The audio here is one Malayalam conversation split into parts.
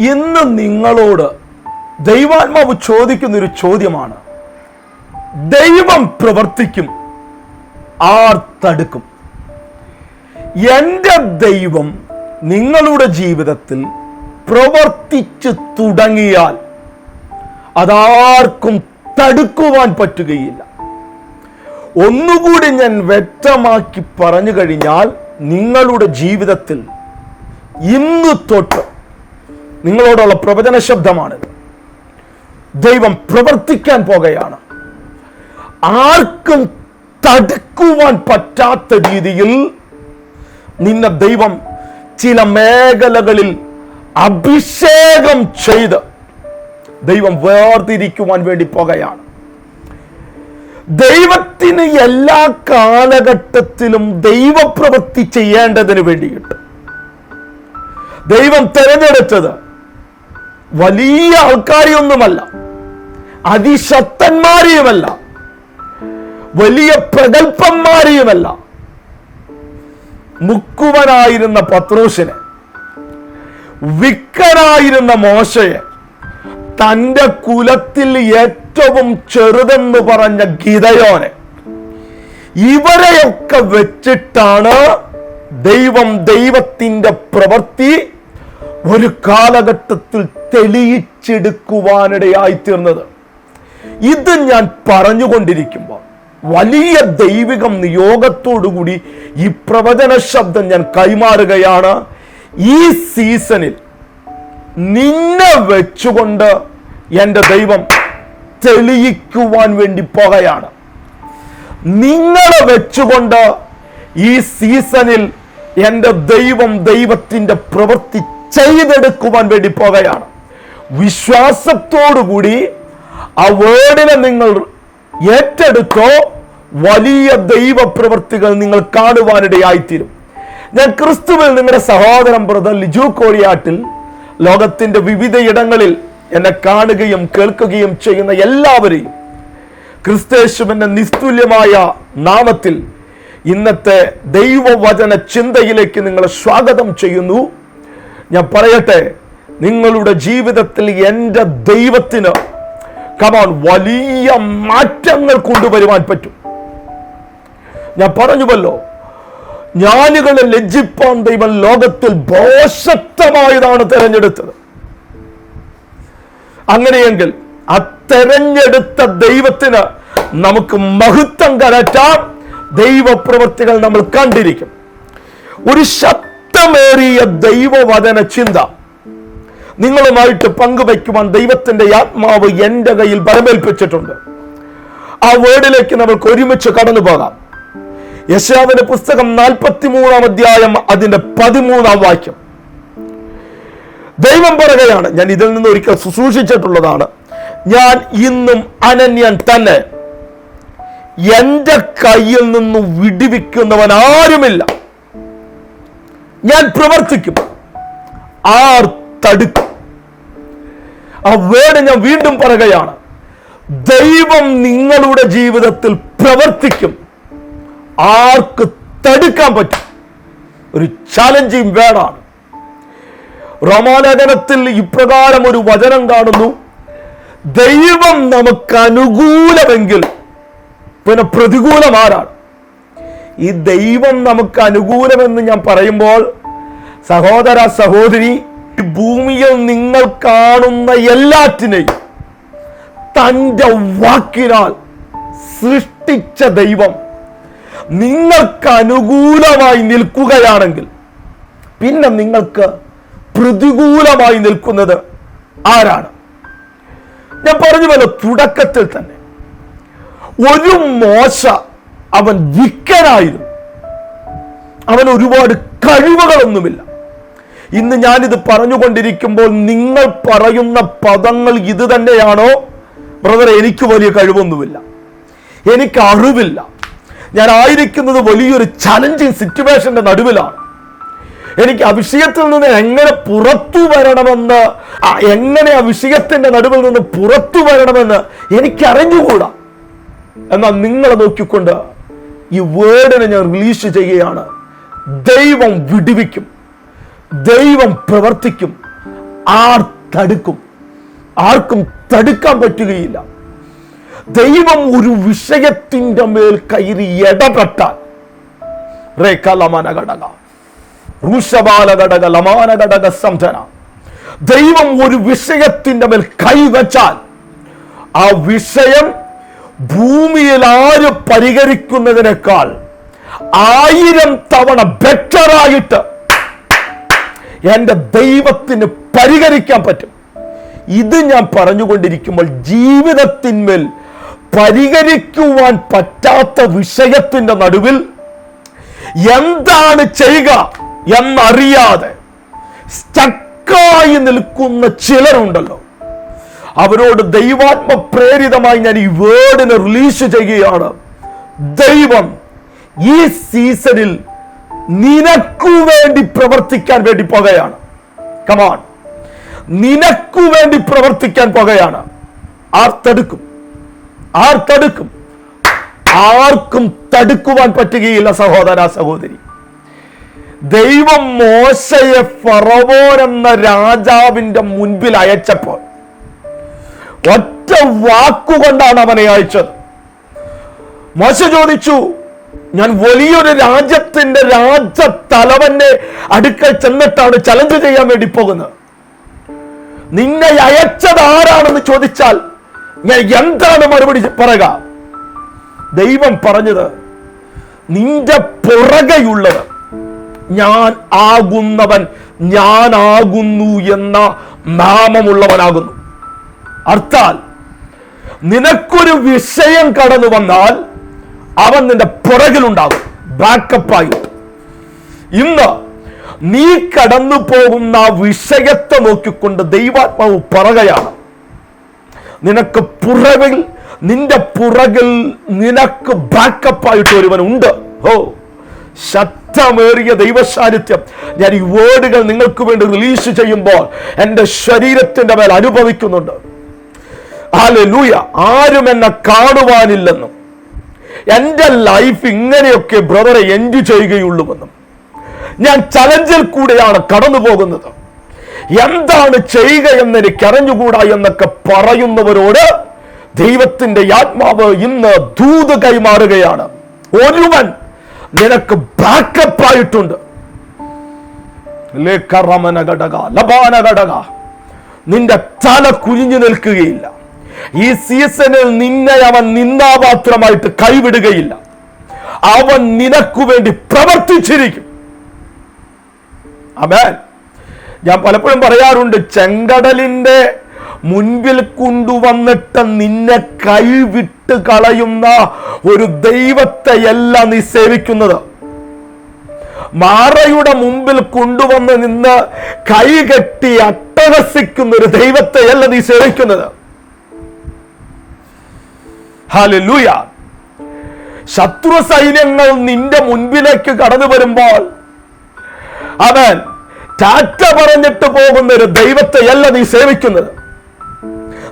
ഇന്ന് നിങ്ങളോട് ദൈവാത്മാവ് ചോദിക്കുന്ന ഒരു ചോദ്യമാണ്. ദൈവം പ്രവർത്തിക്കും ആർ തടുക്കും. എന്റെ ദൈവം നിങ്ങളുടെ ജീവിതത്തിൽ പ്രവർത്തിച്ചു തുടങ്ങിയാൽ അതാർക്കും തടുക്കുവാൻ പറ്റുകയില്ല. ഒന്നുകൂടി ഞാൻ വ്യക്തമാക്കി പറഞ്ഞു കഴിഞ്ഞാൽ നിങ്ങളുടെ ജീവിതത്തിൽ ഇന്ന് തൊട്ട് നിങ്ങളോടുള്ള പ്രവചന ശബ്ദമാണ്. ദൈവം പ്രവർത്തിക്കാൻ പോകുകയാണ്. ആർക്കും തടുക്കുവാൻ പറ്റാത്ത രീതിയിൽ നിന്നെ ദൈവം ചില മേഖലകളിൽ അഭിഷേകം ചെയ്ത് ദൈവം വേർതിരിക്കുവാൻ വേണ്ടി പോകുകയാണ്. ദൈവത്തിന് എല്ലാ കാലഘട്ടത്തിലും ദൈവപ്രവൃത്തി ചെയ്യേണ്ടതിന് വേണ്ടിയിട്ട് ദൈവം തിരഞ്ഞെടുത്തത് വലിയ ആൾക്കാരെയൊന്നുമല്ല അതിശക്തന്മാരെയുമല്ല വലിയ പ്രഗത്ഭന്മാരെയുമല്ല. മുക്കുവനായിരുന്ന പത്രോസിനെ വിക്കനായിരുന്ന മോശയെ തന്റെ കുലത്തിൽ ഏറ്റവും ചെറുതെന്ന് പറഞ്ഞ ഗീതയോനെ ഇവരെയൊക്കെ വെച്ചിട്ടാണ് ദൈവം ദൈവത്തിന്റെ പ്രവൃത്തി ഒരു കാലഘട്ടത്തിൽ തെളിയിച്ചെടുക്കുവാനിടയായി തീർന്നത്. ഇത് ഞാൻ പറഞ്ഞുകൊണ്ടിരിക്കുമ്പോൾ വലിയ ദൈവികം നിയോഗത്തോടുകൂടി ഈ പ്രവചന ശബ്ദം ഞാൻ കൈമാറുകയാണ്. ഈ സീസണിൽ നിന്നെ വെച്ചുകൊണ്ട് എന്റെ ദൈവം തെളിയിക്കുവാൻ വേണ്ടി പോകുകയാണ് നിങ്ങളെ വെച്ചുകൊണ്ട് ഈ സീസണിൽ എന്റെ ദൈവം ദൈവത്തിന്റെ പ്രവൃത്തി ചെയ്തെടുക്കുവാൻ വേണ്ടി പോകുകയാണ് വിശ്വാസത്തോടുകൂടി ആ വേർഡിനെ നിങ്ങൾ ഏറ്റെടുത്തോ വലിയ ദൈവപ്രവൃത്തികൾ നിങ്ങൾ കാണുവാനിടയായിത്തീരും. ഞാൻ ക്രിസ്തുവിൽ നിങ്ങളുടെ സഹോദരൻ ബ്രദർ ലിജു കോരിയാട്ടിൽ ലോകത്തിന്റെ വിവിധയിടങ്ങളിൽ എന്നെ കാണുകയും കേൾക്കുകയും ചെയ്യുന്ന എല്ലാവരെയും ക്രിസ്തേശുവിന്റെ നിസ്തുല്യമായ നാമത്തിൽ ഇന്നത്തെ ദൈവവചന ചിന്തയിലേക്ക് നിങ്ങളെ സ്വാഗതം ചെയ്യുന്നു. ഞാൻ പറയട്ടെ നിങ്ങളുടെ ജീവിതത്തിൽ എന്റെ ദൈവത്തിന് കമോൺ വലിയ മാറ്റങ്ങൾ കൊണ്ടുവരുവാൻ പറ്റും. ഞാൻ പറഞ്ഞുവല്ലോ ജ്ഞാനികളെ ലജ്ജിപ്പാൻ ദൈവം ലോകത്തിൽ ഭോഷത്വമായതാണ് തെരഞ്ഞെടുത്തത്. അങ്ങനെയെങ്കിൽ ആ തെരഞ്ഞെടുത്ത ദൈവത്തിന് നമുക്ക് മഹത്വം കരറ്റാൻ ദൈവപ്രവൃത്തികൾ നമ്മൾ കണ്ടിരിക്കും. ഒരു ശക്തമേറിയ ദൈവവചന ചിന്ത. നിങ്ങളുമായിട്ട് പങ്കുവയ്ക്കുവാൻ ദൈവത്തിന്റെ ആത്മാവ് എന്റെ കയ്യിൽ പരമേൽപ്പിച്ചിട്ടുണ്ട് ആ വേർഡിലേക്ക് നമുക്ക് ഒരുമിച്ച് കടന്നു പോകാം. യശാവിന്റെ പുസ്തകം നാൽപ്പത്തി മൂന്നാം അധ്യായം അതിന്റെ പതിമൂന്നാം വാക്യം. ദൈവം പറയുകയാണ് ഞാൻ ഇതിൽ നിന്ന് ഒരിക്കൽ ശുശ്രൂഷിച്ചിട്ടുള്ളതാണ്. ഞാൻ ഇന്നും അനന്യൻ തന്നെ. എന്റെ കയ്യിൽ നിന്ന് വിടിവിക്കുന്നവൻ ആരുമില്ല ഞാൻ പ്രവർത്തിക്കും. ആർ തടുക്കും. ആ വേർഡ് ഞാൻ വീണ്ടും പറയുകയാണ്. ദൈവം നിങ്ങളുടെ ജീവിതത്തിൽ പ്രവർത്തിക്കും. ആർക്ക് തടുക്കാൻ പറ്റും. ഒരു ചാലഞ്ചിങ് വേർഡാണ് റോമാലേഖനത്തിൽ ഇപ്രകാരം ഒരു വചനം കാണുന്നു. ദൈവം നമുക്ക് അനുകൂലമെങ്കിൽ പിന്നെ പ്രതികൂലം ആരാണ്? ഈ ദൈവം നമുക്ക് അനുകൂലമെന്ന് ഞാൻ പറയുമ്പോൾ സഹോദര സഹോദരി ഭൂമിയിൽ നിങ്ങൾ കാണുന്ന എല്ലാറ്റിനെയും തന്റെ വാക്കിനാൽ സൃഷ്ടിച്ച ദൈവം നിങ്ങൾക്ക് അനുകൂലമായി നിൽക്കുകയാണെങ്കിൽ പിന്നെ നിങ്ങൾക്ക് പ്രതികൂലമായി നിൽക്കുന്നത് ആരാണ്? ഞാൻ പറഞ്ഞുവല്ലോ തുടക്കത്തിൽ തന്നെ ഒരു മോശ അവൻ വിക്കനായിരുന്നു അവൻ ഒരുപാട് കഴിവുകളൊന്നുമില്ല. ഇന്ന് ഞാനിത് പറഞ്ഞുകൊണ്ടിരിക്കുമ്പോൾ നിങ്ങൾ പറയുന്ന പദങ്ങൾ ഇത് തന്നെയാണോ? ബ്രദർ എനിക്ക് വലിയ കഴിവൊന്നുമില്ല. എനിക്ക് അറിവില്ല. ഞാൻ ആയിരിക്കുന്നത് വലിയൊരു ചലഞ്ചിങ് സിറ്റുവേഷന്റെ നടുവിലാണ്. എനിക്ക് ആ വിഷയത്തിൽ നിന്ന് എങ്ങനെ പുറത്തു വരണമെന്ന് എങ്ങനെ ആ വിഷയത്തിന്റെ നടുവിൽ നിന്ന് പുറത്തു വരണമെന്ന് എനിക്ക് അറിഞ്ഞുകൂടാ എന്നാൽ നിങ്ങളെ നോക്കിക്കൊണ്ട് ഈ വേർഡിനെ ഞാൻ റിലീസ് ചെയ്യുകയാണ്. ദൈവം വിടുവിക്കും. ദൈവം പ്രവർത്തിക്കും. ആർ തടുക്കും. ആർക്കും തടുക്കാൻ പറ്റുകയില്ല. ദൈവം ഒരു വിഷയത്തിന്റെ മേൽ കയറി ഇടപെട്ടാൽ. റേഖ ലമന ഘടക ഋഷബാല ഘടക ലമാന ഘടക സംധന. ദൈവം ഒരു വിഷയത്തിന്റെ മേൽ കൈവച്ചാൽ ആ വിഷയം ഭൂമിയിൽ ആര് പരിഹരിക്കുന്നതിനേക്കാൾ ആയിരം തവണ ബെറ്ററായിട്ട് എന്റെ ദൈവത്തിന് പരിഹരിക്കാൻ പറ്റും. ഇത് ഞാൻ പറഞ്ഞുകൊണ്ടിരിക്കുമ്പോൾ ജീവിതത്തിന്മേൽ പരിഹരിക്കുവാൻ പറ്റാത്ത വിഷയത്തിന്റെ നടുവിൽ എന്താണ് ചെയ്യുക എന്നറിയാതെ സ്റ്റക്കായി നിൽക്കുന്ന ചിലരുണ്ടല്ലോ. അവരോട് ദൈവാത്മ പ്രേരിതമായി ഞാൻ ഈ വേർഡിനെ റിലീസ് ചെയ്യുകയാണ്. ദൈവം ഈ സീസണിൽ നിനക്കു വേണ്ടി പ്രവർത്തിക്കാൻ വേണ്ടി പോകുകയാണ് കമാൺ നിനക്കു വേണ്ടി പ്രവർത്തിക്കാൻ പോകുകയാണ് ആർ തടുക്കും. ആർ തടുക്കും. ആർക്കും തടുക്കുവാൻ പറ്റുകയില്ല സഹോദര സഹോദരി. ദൈവം മോശയെ ഫറവോൻ എന്ന രാജാവിന്റെ മുൻപിൽ അയച്ചപ്പോൾ ഒറ്റ വാക്കുകൊണ്ടാണ് അവനെ അയച്ചത്. മോശ ചോദിച്ചു ഞാൻ വലിയൊരു രാജ്യത്തിന്റെ രാജ തലവന്റെ അടുക്കൽ ചെന്നിട്ടാണ് ചലഞ്ച് ചെയ്യാൻ വേണ്ടി പോകുന്നത്. നിന്നെ അയച്ചത് ആരാണെന്ന് ചോദിച്ചാൽ ഞാൻ എന്താണ് മറുപടി പറയുക? ദൈവം പറഞ്ഞത് നിന്റെ പുറകെയുള്ളത് ഞാൻ ആകുന്നവൻ ഞാനാകുന്നു എന്ന നാമമുള്ളവനാകുന്നു. അർത്ഥാൽ നിനക്കൊരു വിഷയം കടന്നു വന്നാൽ അവൻ നിന്റെ പുറകിലുണ്ടാകും ബാക്കപ്പായി ഇന്ന് നീ കടന്നു പോകുന്ന വിഷയത്തെ നോക്കിക്കൊണ്ട് ദൈവാത്മാവ് പറകയാണ് നിനക്ക് പുറകിൽ നിന്റെ പുറകിൽ നിനക്ക് ബാക്കപ്പായിട്ട് ഒരുവൻ ഉണ്ട്. ഓ ശക്തമേറിയ ദൈവസാന്നിധ്യം ഞാൻ ഈ വേർഡുകൾ നിങ്ങൾക്ക് വേണ്ടി റിലീസ് ചെയ്യുമ്പോൾ എന്റെ ശരീരത്തിന്റെ മേൽ അനുഭവിക്കുന്നുണ്ട്. ലൂയ ആരും എന്നെ കാണുവാനില്ലെന്നും എന്റെ ലൈഫ് ഇങ്ങനെയൊക്കെ ബ്രദറെ എൻജോയ് ചെയ്യുകയുള്ളൂവെന്നും. ഞാൻ ചലഞ്ചിൽ കൂടെയാണ് കടന്നു പോകുന്നത് എന്താണ് ചെയ്യുക എന്ന് എനിക്ക് അറിഞ്ഞുകൂടാ എന്നൊക്കെ പറയുന്നവരോട് ദൈവത്തിന്റെ ആത്മാവ് ഇന്ന് ദൂത് കൈമാറുകയാണ്. ഒരുവൻ നിനക്ക് ബാക്കപ്പ് ആയിട്ടുണ്ട്. നിന്റെ തല കുനിഞ്ഞു നിൽക്കുകയില്ല. ഈ സീസണിൽ നിന്നെ അവൻ നിന്ദാപാത്രമായിട്ട് കൈവിടുകയില്ല. അവൻ നിനക്കു വേണ്ടി പ്രവർത്തിച്ചിരിക്കും. അമേൻ ഞാൻ പലപ്പോഴും പറയാറുണ്ട് ചെങ്കടലിന്റെ മുൻപിൽ കൊണ്ടുവന്നിട്ട് നിന്നെ കൈവിട്ട് കളയുന്ന ഒരു ദൈവത്തെയല്ല നീ സേവിക്കുന്നത്. മാറയുടെ മുമ്പിൽ കൊണ്ടുവന്ന് നിന്ന് കൈകെട്ടി അട്ടഹസിക്കുന്ന ഒരു ദൈവത്തെയല്ല നീ സേവിക്കുന്നത്. ഹാലൂയ ശത്രു സൈന്യങ്ങൾ നിന്റെ മുൻപിലേക്ക് കടന്നു വരുമ്പോൾ അവൻ ടാറ്റ പറഞ്ഞിട്ട് പോകുന്ന ഒരു ദൈവത്തെയല്ല നീ സേവിക്കുന്നത്.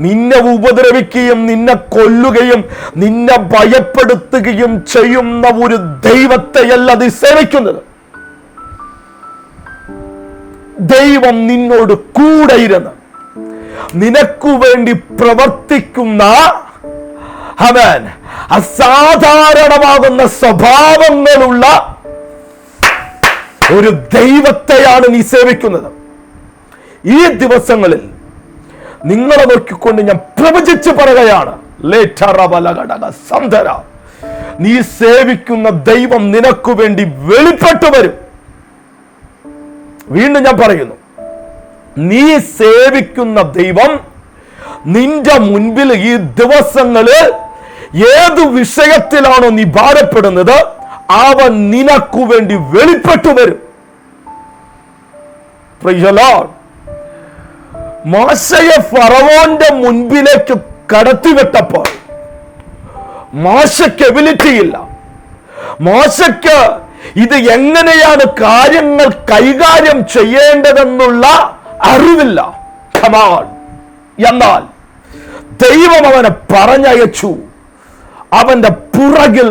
നിന്നെ ഉപദ്രവിക്കുകയും നിന്നെ കൊല്ലുകയും നിന്നെ ഭയപ്പെടുത്തുകയും ചെയ്യുന്ന ഒരു ദൈവത്തെയല്ല നീ സേവിക്കുന്നത്. ദൈവം നിന്നോട് കൂടെ ഇരുന്ന് നിനക്കു വേണ്ടി പ്രവർത്തിക്കുന്ന അവൻ അസാധാരണമാകുന്ന സ്വഭാവങ്ങളുള്ള ഒരു ദൈവത്തെയാണ് നീ സേവിക്കുന്നത്. ഈ ദിവസങ്ങളിൽ നിങ്ങളെ നോക്കിക്കൊണ്ട് ഞാൻ പ്രവചിച്ച് പറയുകയാണ്. സന്ധര നീ സേവിക്കുന്ന ദൈവം നിനക്കു വേണ്ടി വെളിപ്പെട്ടു വരും. വീണ്ടും ഞാൻ പറയുന്നു നീ സേവിക്കുന്ന ദൈവം നിന്റെ മുൻപിൽ ഈ ദിവസങ്ങളിൽ ഏത് വിഷയത്തിലാണോ നീ ഭാരപ്പെടുന്നത് അവൻ നിനക്കു വേണ്ടി വെളിപ്പെട്ടു വരും. മാശയെ ഫറവോന്റെ മുൻപിലേക്ക് കടത്തിവിട്ടപ്പോൾ മോശയ്ക്ക് എബിലിറ്റി ഇല്ല. മോശയ്ക്ക് ഇത് എങ്ങനെയാണ് കാര്യങ്ങൾ കൈകാര്യം ചെയ്യേണ്ടതെന്നുള്ള അറിവില്ല. കമാൾ എന്നാൽ ദൈവം അവനെ പറഞ്ഞയച്ചു. അവന്റെ പുറകിൽ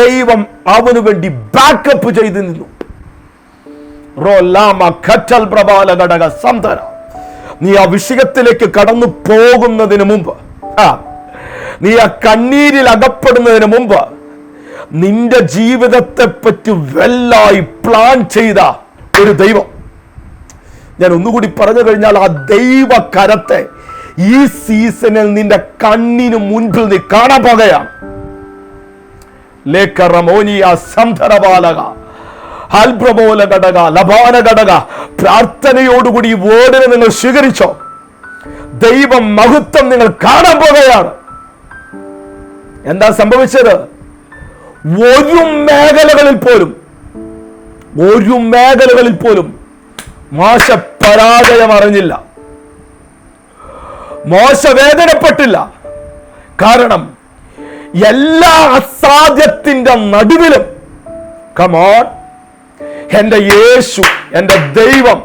ദൈവം അവന് വേണ്ടി ബാക്കപ്പ് ചെയ്തു നിന്നു. നീ ആ വിഷയത്തിലേക്ക് കടന്നു പോകുന്നതിന് മുമ്പ് നീ ആ കണ്ണീരിൽ അകപ്പെടുന്നതിന് മുമ്പ് നിന്റെ ജീവിതത്തെ പറ്റി വെല്ലായി പ്ലാൻ ചെയ്ത ഒരു ദൈവം. ഞാൻ ഒന്നുകൂടി പറഞ്ഞു കഴിഞ്ഞാൽ ആ ദൈവ കരത്തെ ഈ സീസണിൽ നിന്റെ കണ്ണിന് മുൻപിൽ നീ ഘടക പ്രാർത്ഥനയോടുകൂടി ഈ വേർഡിനെ നിങ്ങൾ സ്വീകരിച്ചോ. ദൈവം മഹത്വം നിങ്ങൾ കാണാൻ പോകുകയാണ് എന്താ സംഭവിച്ചത്? ഒരു മേഖലകളിൽ പോലും ഒരു മേഖലകളിൽ പോലും മാശ പരാജയം അറിഞ്ഞില്ല. മോശ വേദനപ്പെട്ടില്ല കാരണം എല്ലാ അസാധ്യത്തിന്റെ നടുവിലും കമോൺ എന്റെ യേശു എന്റെ ദൈവം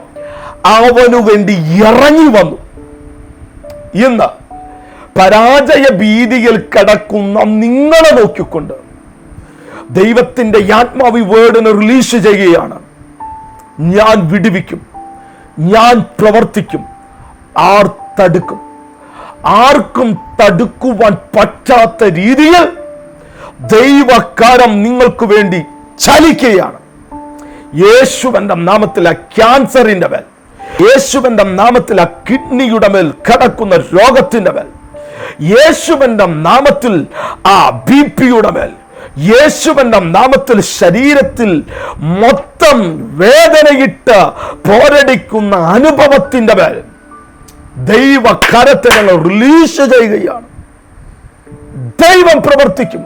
അവനു വേണ്ടി ഇറങ്ങി വന്നു. ഇന്ന് പരാജയ ഭീതിയിൽ കിടക്കുന്ന നിങ്ങളെ നോക്കിക്കൊണ്ട് ദൈവത്തിന്റെ ആത്മാവി വേർഡിനെ റിലീസ് ചെയ്യുകയാണ്. ഞാൻ വിടുവിക്കും ഞാൻ പ്രവർത്തിക്കും ആർ തടുക്കും. ആർക്കും തടുക്കുവാൻ പറ്റാത്ത രീതിയിൽ ദൈവക്കാരം നിങ്ങൾക്ക് വേണ്ടി ചലിക്കുകയാണ്. യേശുവന്റെ നാമത്തിൽ ആ ക്യാൻസറിന്റെ മേൽ യേശുവന്റെ നാമത്തിൽ ആ കിഡ്നിയുടെ മേൽ കിടക്കുന്ന രോഗത്തിന്റെ മേൽ യേശുവന്റെ നാമത്തിൽ ആ ബി പിയുടെ മേൽ യേശുവന്റെ നാമത്തിൽ ശരീരത്തിൽ മൊത്തം വേദനയിട്ട് പോരടിക്കുന്ന അനുഭവത്തിന്റെ മേൽ ദൈവ കരത്തെ ഞങ്ങൾ റിലീസ് ചെയ്യുകയാണ്. ദൈവം പ്രവർത്തിക്കും.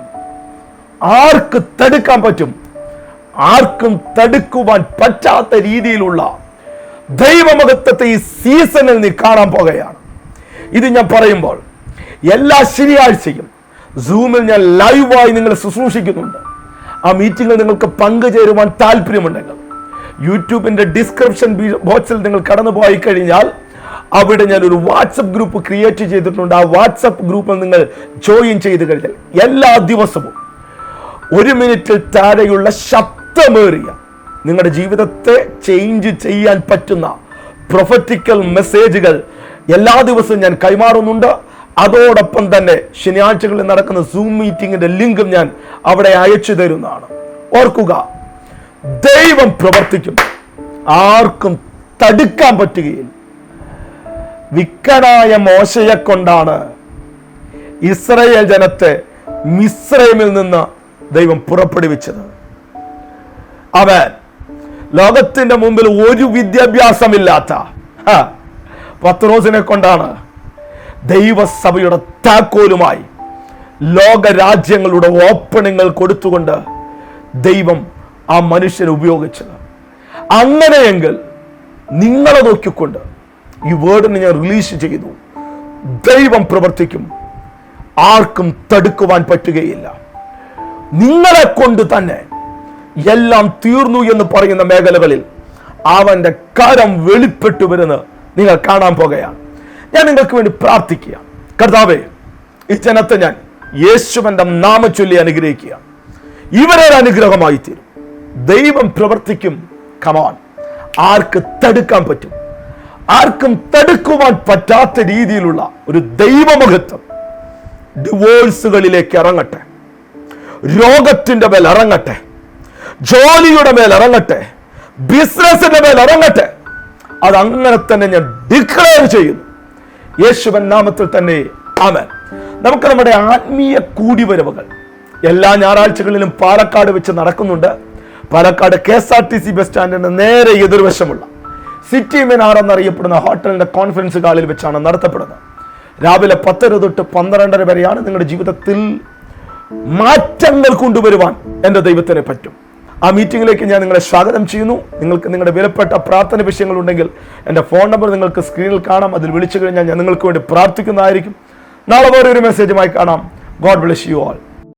ആർക്ക് തടുക്കാൻ പറ്റും? ആർക്കും തടുക്കുവാൻ പറ്റാത്ത രീതിയിലുള്ള ദൈവമഹത്വത്തെ ഈ സീസണിൽ നീ കാണാൻ പോകുകയാണ്. ഇത് ഞാൻ പറയുമ്പോൾ എല്ലാ ശനിയാഴ്ചയും സൂമിൽ ഞാൻ ലൈവായി നിങ്ങളെ ശുശ്രൂഷിക്കുന്നുണ്ട്. ആ മീറ്റിംഗിൽ നിങ്ങൾക്ക് പങ്കുചേരുവാൻ താല്പര്യമുണ്ടെങ്കിൽ യൂട്യൂബിന്റെ ഡിസ്ക്രിപ്ഷൻ ബോക്സിൽ നിങ്ങൾ കടന്നു പോയി കഴിഞ്ഞാൽ അവിടെ ഞാൻ ഒരു വാട്സപ്പ് ഗ്രൂപ്പ് ക്രിയേറ്റ് ചെയ്തിട്ടുണ്ട്. ആ വാട്സപ്പ് ഗ്രൂപ്പിൽ നിങ്ങൾ ജോയിൻ ചെയ്ത് കഴിഞ്ഞാൽ എല്ലാ ദിവസവും ഒരു മിനിറ്റിൽ താഴെയുള്ള ശബ്ദമേറിയ നിങ്ങളുടെ ജീവിതത്തെ ചേഞ്ച് ചെയ്യാൻ പറ്റുന്ന പ്രൊഫറ്റിക്കൽ മെസ്സേജുകൾ എല്ലാ ദിവസവും ഞാൻ കൈമാറുന്നുണ്ട്. അതോടൊപ്പം തന്നെ ശനിയാഴ്ചകളിൽ നടക്കുന്ന സൂം മീറ്റിംഗിന്റെ ലിങ്കും ഞാൻ അവിടെ അയച്ചു തരുന്നതാണ്. ഓർക്കുക ദൈവം പ്രവർത്തിക്കും ആർക്കും തടുക്കാൻ പറ്റുകയില്ല. വിക്കനായ മോശയെ കൊണ്ടാണ് ഇസ്രയേൽ ജനത്തെ മിസ്രൈമിൽ നിന്ന് ദൈവം പുറപ്പെടുവിച്ചത്. അവൻ ലോകത്തിന്റെ മുമ്പിൽ ഒരു വിദ്യാഭ്യാസമില്ലാത്ത പത്രോസിനെ കൊണ്ടാണ് ദൈവസഭയുടെ താക്കോലുമായി ലോകരാജ്യങ്ങളുടെ ഓപ്പണിങ്ങൾ കൊടുത്തുകൊണ്ട് ദൈവം ആ മനുഷ്യനെ ഉപയോഗിച്ചത്. അങ്ങനെയെങ്കിൽ നിങ്ങളെ നോക്കിക്കൊണ്ട് ഈ വേർഡിനെ ഞാൻ റിലീസ് ചെയ്തു. ദൈവം പ്രവർത്തിക്കും. ആർക്കും തടുക്കുവാൻ പറ്റുകയില്ല. നിങ്ങളെ കൊണ്ട് തന്നെ എല്ലാം തീർന്നു എന്ന് പറയുന്ന മേഖലകളിൽ അവന്റെ കരം വെളിപ്പെട്ടു വരുന്നത് നിങ്ങൾ കാണാൻ പോകുകയാണ്. ഞാൻ നിങ്ങൾക്ക് വേണ്ടി പ്രാർത്ഥിക്കുക. കർത്താവേ ഈ ജനത്തെ ഞാൻ യേശുവന്റെ നാമച്ചൊല്ലി അനുഗ്രഹിക്കുക. ഇവരൊരു അനുഗ്രഹമായി തീരും. ദൈവം പ്രവർത്തിക്കും. കമാൻ ആർക്ക് തടുക്കാൻ പറ്റും? ആർക്കും തടുക്കുവാൻ പറ്റാത്ത രീതിയിലുള്ള ഒരു ദൈവമുഖത്വം ഡിവോഴ്സുകളിലേക്ക് ഇറങ്ങട്ടെ. രോഗത്തിന്റെ മേൽ ഇറങ്ങട്ടെ. ജോലിയുടെ മേൽ ഇറങ്ങട്ടെ. ബിസിനസിന്റെ മേൽ ഇറങ്ങട്ടെ. അത് അങ്ങനെ തന്നെ ഞാൻ ഡിക്ലെയർ ചെയ്യുന്നു. യേശുവൻ നാമത്തിൽ തന്നെ. ആമൻ. നമുക്ക് നമ്മുടെ ആത്മീയ കൂടിവരവുകൾ എല്ലാ ഞായറാഴ്ചകളിലും പാലക്കാട് വെച്ച് നടക്കുന്നുണ്ട്. Palakkad K S R T C bus സ്റ്റാൻഡിന് നേരെ എതിർവശമുള്ള സിറ്റി മിനാർ എന്നറിയപ്പെടുന്ന ഹോട്ടലിന്റെ കോൺഫറൻസ് ഹാളിൽ വെച്ചാണ് നടത്തപ്പെടുന്നത്. രാവിലെ പത്തര തൊട്ട് പന്ത്രണ്ടര വരെയാണ് നിങ്ങളുടെ ജീവിതത്തിൽ മാറ്റങ്ങൾ കൊണ്ടുവരുവാൻ എന്റെ ദൈവത്തിന് പറ്റും. ആ മീറ്റിംഗിലേക്ക് ഞാൻ നിങ്ങളെ സ്വാഗതം ചെയ്യുന്നു. നിങ്ങൾക്ക് നിങ്ങളുടെ വിലപ്പെട്ട പ്രാർത്ഥന വിഷയങ്ങൾ ഉണ്ടെങ്കിൽ എന്റെ ഫോൺ നമ്പർ നിങ്ങൾക്ക് സ്ക്രീനിൽ കാണാം. അതിൽ വിളിച്ചു കഴിഞ്ഞാൽ ഞാൻ നിങ്ങൾക്ക് വേണ്ടി പ്രാർത്ഥിക്കുന്നതായിരിക്കും. നാളെ വേറെ ഒരു മെസ്സേജുമായി കാണാം. God bless you all